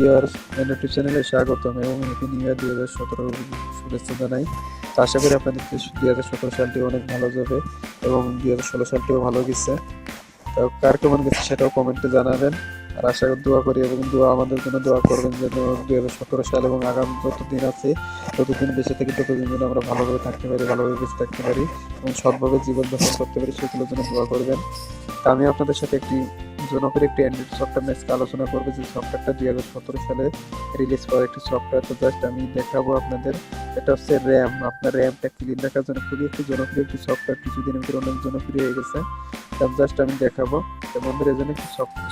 Viewers YouTube চ্যানেলে এবং হাজার সতেরো জানাই। আশা করি আপনাদের হাজার সতেরো সালটি অনেক ভালো যাবে এবং দুই হাজার ষোলো সালটিও ভালো গেছে। কার কেমন গেছে সেটাও জানাবেন। আর আশা করি দোয়া করি এবং দোয়া আমাদের জন্য দোয়া করবেন হাজার সতেরো সাল এবং আগামী যতদিন আছে ততদিন বেঁচে থেকে, ততদিন যেন আমরা ভালোভাবে থাকতে পারি, ভালোভাবে বেঁচে থাকতে পারি এবং সৎভাবে জীবনযাপন করতে পারি সেগুলোর জন্য দোয়া করবেন। আমি আপনাদের সাথে একটি জনপ্রিয় একটি অ্যান্ড্রয়েড সফটওয়্যার নিয়ে আলোচনা করব। যে সফটওয়্যারটা দুই হাজার সতেরো সালে রিলিজ করা একটি সফটওয়্যার তো জাস্ট আমি দেখাবো আপনাদের। এটা হচ্ছে র্যাম আপনার র্যামটা ক্লিন রাখার জন্য খুবই একটি জনপ্রিয় একটি সফটওয়্যার কিছুদিনের ভিতরে অনেক জনপ্রিয় হয়ে গেছে। তা জাস্ট আমি দেখাবো। তো বন্ধুরা, এই জন্য একটি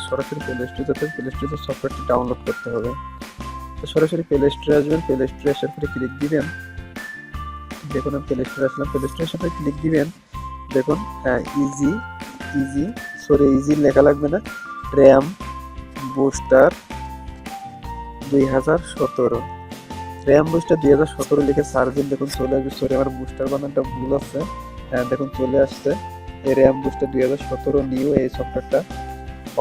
সরাসরি প্লে স্টোর যাতে প্লে স্টোরে সফটওয়্যারটি ডাউনলোড করতে হবে। তো সরাসরি প্লে স্টোরে আসবেন। প্লে স্টোরে আসার পরে ক্লিক দিবেন। দেখুন, আমি প্লে স্টোরে আসলাম। প্লে স্টোরে আসার পরে ক্লিক দিবেন। দেখুন হ্যাঁ ইজি ইজি সরি ইজি লেখা লাগবে না। র্যাম বুস্টার দুই হাজার সতেরো। র্যাম বুস্টার দুই হাজার সতেরো লিখে সার্চ দিন দেখুন চলে আসবে। সরি, আমার বুস্টার বানানটা ভুল আছে। হ্যাঁ দেখুন চলে আসছে। এই র্যাম বুস্টার দুই হাজার সতেরো নিউ এই সফটওয়্যারটা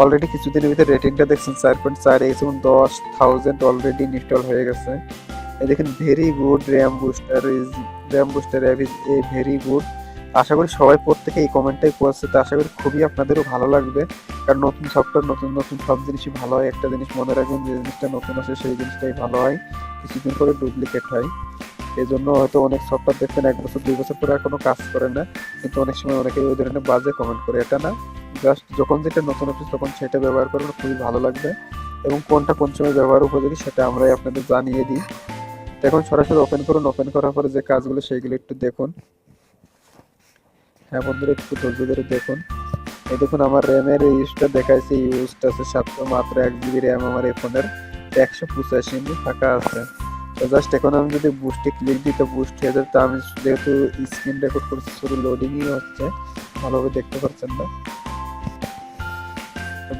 অলরেডি কিছুদিনের ভিতরে রেটিংটা দেখছেন, চার পয়েন্ট চার, এই যেমন দশ থাউজেন্ড অলরেডি ইনস্টল হয়ে গেছে। দেখেন very good RAM booster is RAM booster app is a very good আশা করি সবাই প্রত্যেকে এই কমেন্টটাই করছে। তো আশা করি খুবই আপনাদেরও ভালো লাগবে। কারণ নতুন সফটওয়্যার নতুন নতুন সব জিনিসই ভালো হয়। একটা জিনিস মনে রাখবেন যে জিনিসটা নতুন আসে, সেই জিনিসটাই ভালো হয়। কিছুদিন পরে ডুপ্লিকেট হয়। এই জন্য হয়তো অনেক সফটওয়্যার দেখবেন এক বছর, দুই বছর পরে আর কোনো কাজ করে না। কিন্তু অনেক সময় অনেকে ওই ধরনের বাজে কমেন্ট করে। এটা না জাস্ট যখন যেটা নতুন আসে তখন সেটা ব্যবহার করবেন, খুবই ভালো লাগবে। এবং কোনটা কোন সময় ব্যবহার উপযোগী সেটা আমরাই আপনাদের জানিয়ে দিই। এখন সরাসরি ওপেন করুন। ওপেন করার পরে যে কাজগুলো, সেইগুলো একটু দেখুন। হ্যাঁ বন্ধুরা, একটু ধৈর্য ধরে দেখুন। এই দেখুন, আমার র্যামের ইউজটা দেখাইছে ইউজটা আছে সাতশো মাত্র এক জিবি র্যাম আমার এই ফোনের একশো পঁচাশি এমবি ফাঁকা আছে। তো জাস্ট এখন আমি যদি বুস্টে ক্লিক দিই, তো বুস্ট হয়ে যাবে। তো আমি যেহেতু স্ক্রিন রেকর্ড করছি, শুধু লোডিংই হচ্ছে। ভালোভাবে দেখতে পাচ্ছেন না।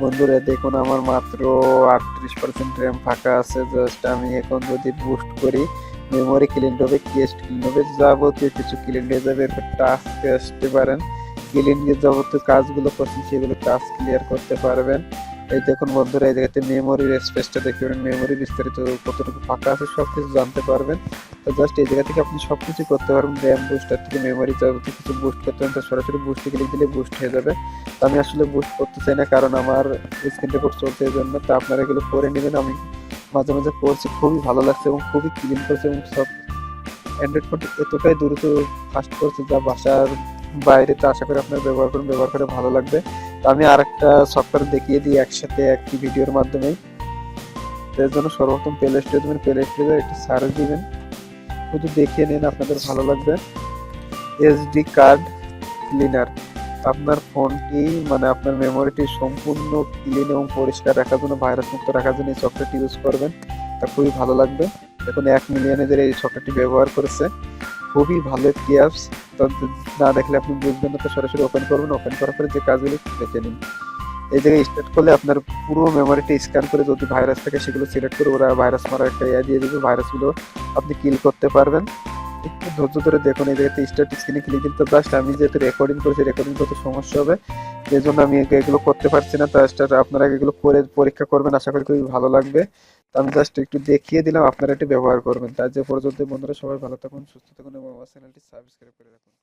বন্ধুরা, দেখুন, আমার মাত্র আটত্রিশ পার্সেন্ট র্যাম ফাঁকা আছে। জাস্ট আমি এখন যদি বুস্ট করি মেমোরি ক্লিন হবে কেস্ট ক্লিন হবে, যাবতীয় কিছু ক্লিন হয়ে যাবে। এরপর টাস্ক আসতে পারেন। ক্লিন যাবতীয় কাজগুলো করছেন সেগুলো টাস্ক ক্লিয়ার করতে পারবেন। এই দেখুন বন্ধুরা, এই জায়গাতে মেমোরির স্পেসটা দেখতে পারেন। মেমোরি বিস্তারিত কতটুকু ফাঁকা আছে সব কিছু জানতে পারবেন। তো জাস্ট এই জায়গা থেকে আপনি সব কিছু করতে পারবেন। র্যাম বুস্টার থেকে মেমোরি যাবতীয় কিছু বুস্ট করতে পারেন। তো সরাসরি বুস্টে ক্লিক দিলে বুস্ট হয়ে যাবে। তো আমি আসলে বুস্ট করতে চাই না, কারণ আমার স্ক্রিন রেকর্ড চলছে এই জন্য। তো আপনারা এগুলো করে নেবেন। আমি মাঝে মাঝে করছি, খুবই ভালো লাগছে এবং খুবই ক্লিন করছে এবং সব অ্যান্ড্রয়েড ফোন এতটাই দ্রুত ফাস্ট করছে যা বাসার বাইরে তো আশা করি আপনারা ব্যবহার করুন, ব্যবহার করে ভালো লাগবে। তো আমি আর একটা সফটওয়্যার দেখিয়ে দিই একসাথে একটি ভিডিওর মাধ্যমে তো এর জন্য সর্বপ্রথম প্লে স্টোরে দেবেন প্লে স্টোরে একটি সার্চ দিবেন। শুধু দেখিয়ে নিন আপনাদের ভালো লাগবে। এসডি কার্ড ক্লিনার আপনার ফোনটি মানে আপনার মেমোরিটি সম্পূর্ণ ক্লিন এবং পরিষ্কার রাখার জন্য ভাইরাস মুক্ত রাখার জন্য এই সফটওয়্যারটি ইউজ করবেন। তা খুবই ভালো লাগবে। এখন এক মিলিয়নেদের এই সফটওয়্যারটি ব্যবহার করেছে। খুবই ভালো একটি অ্যাপস না দেখলে আপনি বুঝবেন না, তো সরাসরি ওপেন করবেন। ওপেন করার পরে যে কাজগুলো দেখে নিন। এই জায়গায় স্টার্ট করলে আপনার পুরো মেমোরিটি স্ক্যান করে যদি ভাইরাস থাকে, সেগুলো সিলেক্ট করে ওরা ভাইরাস মারার একটা ইয়া দিয়ে দেবে। ভাইরাসগুলো আপনি কিল করতে পারবেন। একটু ধৈর্য ধরে দেখুন এই জায়গাতে স্টার্ট স্ক্রিনে ক্লিক দিন তো জাস্ট আমি যেহেতু রেকর্ডিং করেছি রেকর্ডিং করতে সমস্যা হবে। এই জন্য আমি এগুলো করতে পারছি না জাস্ট আপনারা এগুলো করে পরীক্ষা করবেন, আশা করি খুবই ভালো লাগবে। তো আমি জাস্ট একটু দেখিয়ে দিলাম, আপনারা এটি ব্যবহার করবেন। তার যে পর্যন্ত বন্ধুরা, সবাই ভালো থাকুন, সুস্থ থাকুন এবং আমার চ্যানেলটি সাবস্ক্রাইব করে রাখুন।